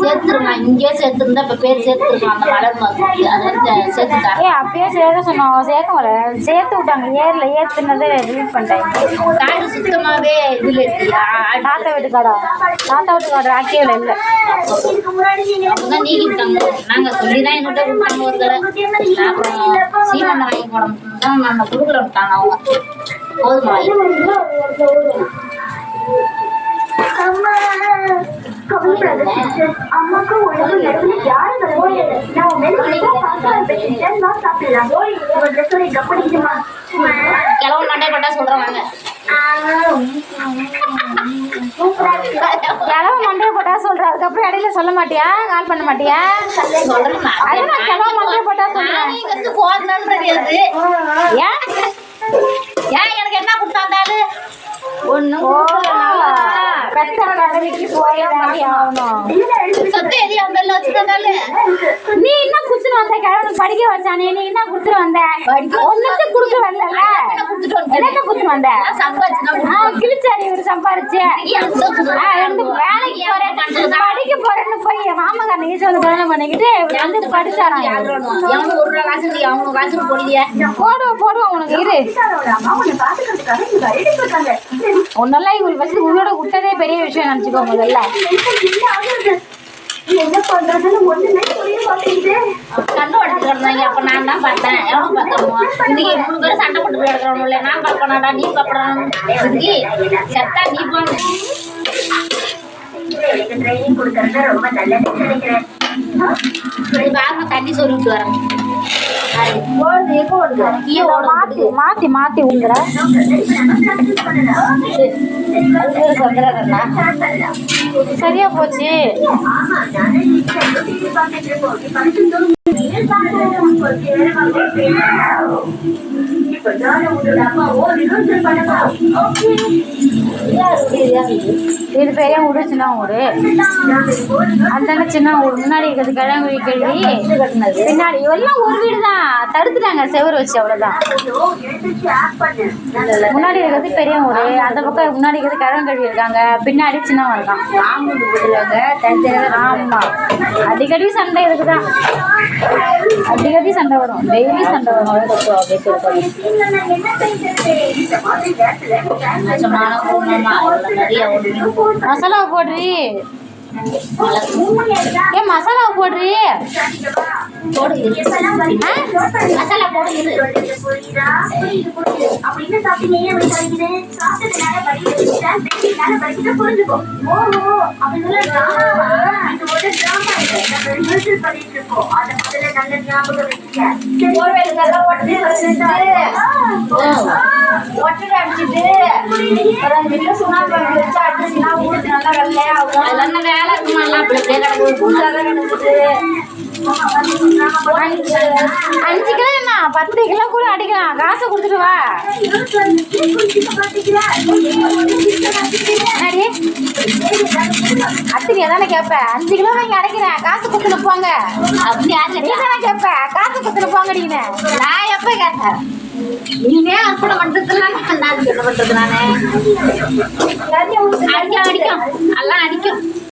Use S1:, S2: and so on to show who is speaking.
S1: சேர்த்துருமா இங்கேயே சேர்த்துருந்தா இப்போ பேர் சேர்த்துருக்கோம் அந்த மலர் மருந்து அது வந்து சேர்த்துட்டாங்க
S2: ஏ அப்பயே சேர்க்க சொன்னோம் சேர்க்க முடியல சேர்த்து விட்டாங்க ஏரில் ஏற்றுனதை ரிலீட் பண்ணிட்டாங்க.
S1: காடு சுத்தமாகவே இதில் இருக்குயா?
S2: தாத்தா வீட்டு கடை தாத்தா வீட்டு கடை ஆக்கியில் இல்லை.
S1: அப்பதான் நீக்கி விட்டாங்க நாங்கள் சொல்லி தான் எங்கிட்ட கொடுத்தாங்க ஒரு தடவை. அப்புறம் சீமண்ணை வாங்கி போட தான் நம்ம கொடுக்கல விட்டாங்க அவங்க. வாங்கி
S3: அம்மாக்கு உடம்பு நடுவுல யாரு வரல நான் மெதுவா பாப்பாவை பெற்றுட்டேன் நான் சாப்பிடலாம் ஒரு ட்ரெஸ் எங்க பிடிக்குமா
S1: கிளம்ப மாட்டே பட்டா சொல்கிறேன் வாங்க
S2: கிளம்ப மண்டையை போட்டா சொல்ற அதுக்கப்புறம் இடையில சொல்ல மாட்டியா கால் பண்ண மாட்டியா
S1: சொல்கிறேன்
S2: அது நான் கிளம்ப மண்டையை போட்டா சொல்றேன்
S1: போகணுன்றது அது
S2: ஏன்
S1: ஏன் எனக்கு என்ன கொடுத்தாந்தாரு சொத்து எதையும் அந்த வச்சுருந்தாலே
S2: நீ என்ன குடுத்துட்டு வந்த கிழமை படிக்க வச்சானே நீ என்ன குடுத்துட்டு வந்த? ஒண்ணுக்கு குடுக்க வரல என்னத்த குடுத்துட்டு வந்த? கிழிச்சாரு இவரு சம்பாரிச்சு. வேலைக்கு போறேன். படிக்க போறேன்னு போய் மாமகாரன் ஈஸி வந்து கல்யாணம் பண்ணிக்கிட்டு வந்து படிச்சாராம்
S1: ஒரு போடலையே
S2: போடுவோம் போடுவோம் உனக்கு. இரு. உன்னெல்லாம் இவங்களுக்கு வச்சு உன்னோட விட்டதே பெரிய விஷயம் நினைச்சுக்கோ முதல்ல.
S3: என்ன பண்றதுன்னு ஒண்ணுமே புரிய மாட்டேங்குது.
S1: கண்ணு அப்ப நான் தான் பார்த்தேன். எவனும் பார்த்தோமோ இன்னைக்கு மூணு பேரும் சண்டை போட்டு இல்லை நான் பார்ப்பனாடா நீ பார்ப்பறான் இன்னைக்கு செத்தா நீ போன
S3: எனக்கு ட்ரைனிங் கொடுக்கறது ரொம்ப நல்லதுன்னு நினைக்கிறேன்.
S1: தண்ணி சொல்லிட்டு வரேன்
S2: மாத்தி மாத்தி மாத்தி ஊங்குற சரியா போச்சு இது பெரிய ஊடு சின்ன ஊடு அந்த சின்ன ஊர். முன்னாடி இருக்கிறது கிழங்கு கழுவி பின்னாடி எல்லாம் ஒரு வீடு தான் தடுத்துட்டாங்க செவரு வச்சு அவ்வளவுதான். முன்னாடி இருக்கிறது பெரிய ஊர். அந்த பக்கம் முன்னாடி இருக்கிறது கிழங்கு கழுவி இருக்காங்க. பின்னாடி சின்னவன் இருக்கான்.
S1: ஆமாம்
S2: ஆமா. அடிக்கடி சண்டை இருக்குதான் அடிக்கடி சண்டை வரும். டெய்லி சண்டை வரும்.
S3: என்ன செய்யறது
S2: மசாலா போடுறி. மசாலா போடுறி?
S1: மசாலா போடுது
S3: அப்படின்னு சாப்பிட்டீங்க ஏன் அப்படி சாப்பிட்டதுனால படிக்க வச்சுட்டேன், பேசினால படிச்சுட்டு ஓஹோ, அப்படிங்கெல்லாம் drama இது ஒரு drama இல்லை. நம்ம rehearsal பண்ணிட்டு இருக்கோம். அதை முதல்ல நல்ல ஞாபகம் வச்சுக்க. சரி.
S1: ஒட்டடை அடிச்சுட்டு ஒரு அஞ்சு கிலோ சுண்ணாம்பு வச்சு அடிச்சுனா ஊருக்கு நல்லா வெள்ளையா ஆகும் அதில் வேலை இருக்குமா எல்லாம் அப்படி அப்படியே கிடக்குது புதுசாக கிடக்குது
S2: அஞ்சு கிலோ என்ன? பத்து கிலோ கூட அடிக்கலாம். காசை கொடுத்துட்டு வா. என்னடி? அத்துக்கு எதானே கேட்ப அஞ்சு கிலோ வாங்கி அடைக்கிறேன். காசு கொடுத்துட்டு போங்க.
S1: அப்படி
S2: நீ தானே கேட்ப காசு கொடுத்துட்டு போங்க நீங்க
S1: நான் எப்ப கேட்டேன்? நீங்க அர்ப்பணம் பண்றதுல நான் என்ன பண்றது நானு அடிக்கும் அடிக்கும் எல்லாம் அடிக்கும்.